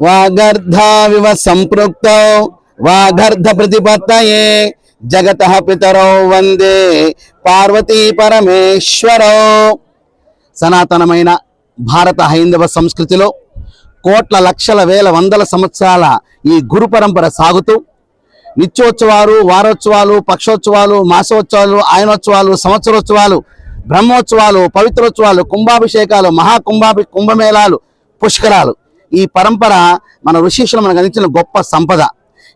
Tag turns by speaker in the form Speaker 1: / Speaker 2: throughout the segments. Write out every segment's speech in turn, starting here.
Speaker 1: వాగర్ధావివ సంపృక్తౌ వాగర్ధ ప్రతిపత్తయే జగత పితరౌ వందే పార్వతీ పరమేశ్వరౌ. సనాతనమైన భారత హైందవ సంస్కృతిలో కోట్ల లక్షల వేల వందల సంవత్సరాల ఈ గురు పరంపర సాగుతూ నిత్యోత్సవాలు వారోత్సవాలు పక్షోత్సవాలు మాసోత్సవాలు ఆయనోత్సవాలు సంవత్సరోత్సవాలు బ్రహ్మోత్సవాలు పవిత్రోత్సవాలు కుంభాభిషేకాలు మహాకుంభాభి కుంభమేళాలు పుష్కరాలు. ఈ పరంపర మన ఋషీశ్వరం మనకు అందించిన గొప్ప సంపద.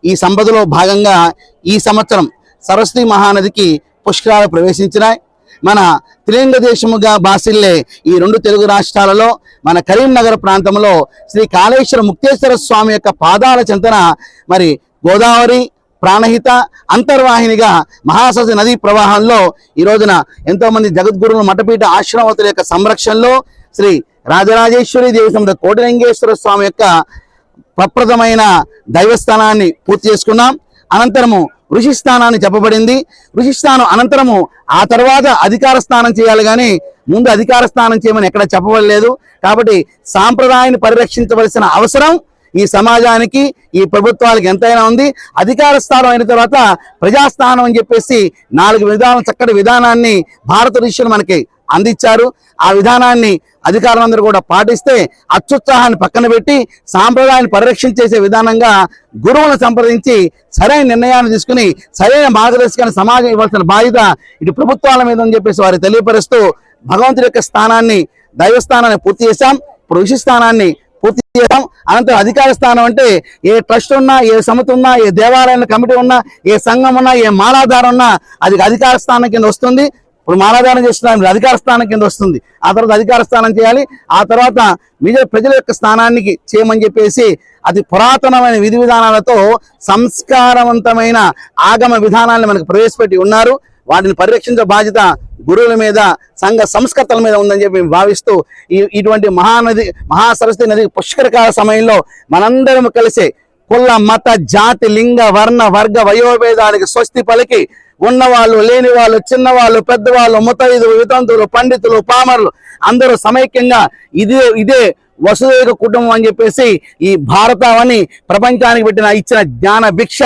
Speaker 1: ఈ సంపదలో భాగంగా ఈ సంవత్సరం సరస్వతి మహానదికి పుష్కరాలు ప్రవేశించినాయి. మన త్రిలింగ దేశముగా బాసిల్లే ఈ రెండు తెలుగు రాష్ట్రాలలో మన కరీంనగర్ ప్రాంతంలో శ్రీ కాళేశ్వర ముక్తేశ్వర స్వామి యొక్క పాదాల చెంతన మరి గోదావరి ప్రాణహిత అంతర్వాహినిగా మహాసరస్వతి నదీ ప్రవాహంలో ఈ రోజున ఎంతోమంది జగద్గురువులు మఠపీఠ ఆశ్రమతుల యొక్క సంరక్షణలో శ్రీ రాజరాజేశ్వరి దేవి కోటిలింగేశ్వర స్వామి యొక్క ప్రప్రదమైన దైవస్థానాన్ని పూర్తి చేసుకున్నాం. అనంతరము ఋషి స్థానాన్ని చెప్పబడింది. ఋషి స్థానం అనంతరము ఆ తర్వాత అధికార స్నానం చేయాలి కానీ ముందు అధికార స్నానం చేయమని ఎక్కడ చెప్పబడలేదు. కాబట్టి సాంప్రదాయాన్ని పరిరక్షించవలసిన అవసరం ఈ సమాజానికి ఈ ప్రభుత్వాలకు ఎంతైనా ఉంది. అధికార స్థానం అయిన తర్వాత ప్రజాస్థానం అని చెప్పేసి నాలుగు విధానం చక్కటి విధానాన్ని భారత ఋషులు మనకి అందించారు. ఆ విధానాన్ని అధికారులందరూ కూడా పాటిస్తే అత్యుత్సాహాన్ని పక్కన పెట్టి సాంప్రదాయాన్ని పరిరక్షించేసే విధానంగా గురువులను సంప్రదించి సరైన నిర్ణయాన్ని తీసుకుని సరైన మార్గదర్శకాన్ని సమాజం ఇవ్వాల్సిన బాధ్యత ఇటు ప్రభుత్వాల మీద అని చెప్పేసి వారు తెలియపరుస్తూ భగవంతుడి యొక్క స్థానాన్ని దైవస్థానాన్ని పూర్తి చేశాం. ఇప్పుడు ఋషి స్థానాన్ని పూర్తి చేశాం. అనంతరం అధికార స్థానం అంటే ఏ ట్రస్ట్ ఉన్నా ఏ సమితి ఉన్నా ఏ దేవాలయాల కమిటీ ఉన్నా ఏ సంఘం ఉన్నా ఏ మాలాధారం ఉన్నా అది అధికార స్థానం కింద వస్తుంది. ఇప్పుడు మాలాధారం చేసిన అధికార స్థానం కింద వస్తుంది. ఆ తర్వాత అధికార స్థానం చేయాలి. ఆ తర్వాత మిగతా ప్రజల యొక్క స్థానానికి చేయమని చెప్పేసి అతి పురాతనమైన విధి విధానాలతో సంస్కారవంతమైన ఆగమ విధానాన్ని మనకు ప్రవేశపెట్టి ఉన్నారు. వాటిని పరిరక్షించే బాధ్యత గురువుల మీద సంఘ సంస్కర్తల మీద ఉందని చెప్పి మేము భావిస్తూ ఈ ఇటువంటి మహానది మహాసరస్వతి నది పుష్కరకాల సమయంలో మనందరం కలిసి కుల మత జాతి లింగ వర్ణ వర్గ వయోభేదానికి స్వస్తి పలికి ఉన్నవాళ్ళు లేని వాళ్ళు చిన్నవాళ్ళు పెద్దవాళ్ళు ముతైదులు వితంతులు పండితులు పామరులు అందరూ సమైక్యంగా ఇదే ఇదే వసుదైక కుటుంబం అని చెప్పేసి ఈ భారతావని ప్రపంచానికి పెట్టిన ఇచ్చిన జ్ఞాన భిక్ష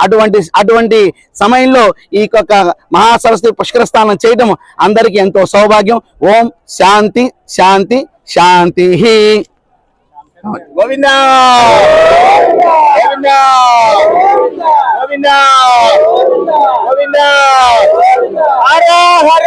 Speaker 1: అటువంటి అటువంటి సమయంలో ఈ యొక్క మహాసరస్వతి పుష్కర స్నానం చేయడం అందరికీ ఎంతో సౌభాగ్యం. ఓం శాంతి శాంతి శాంతి.
Speaker 2: గోవిందా! గోవిందా గోవిందా గోవిందా హర హర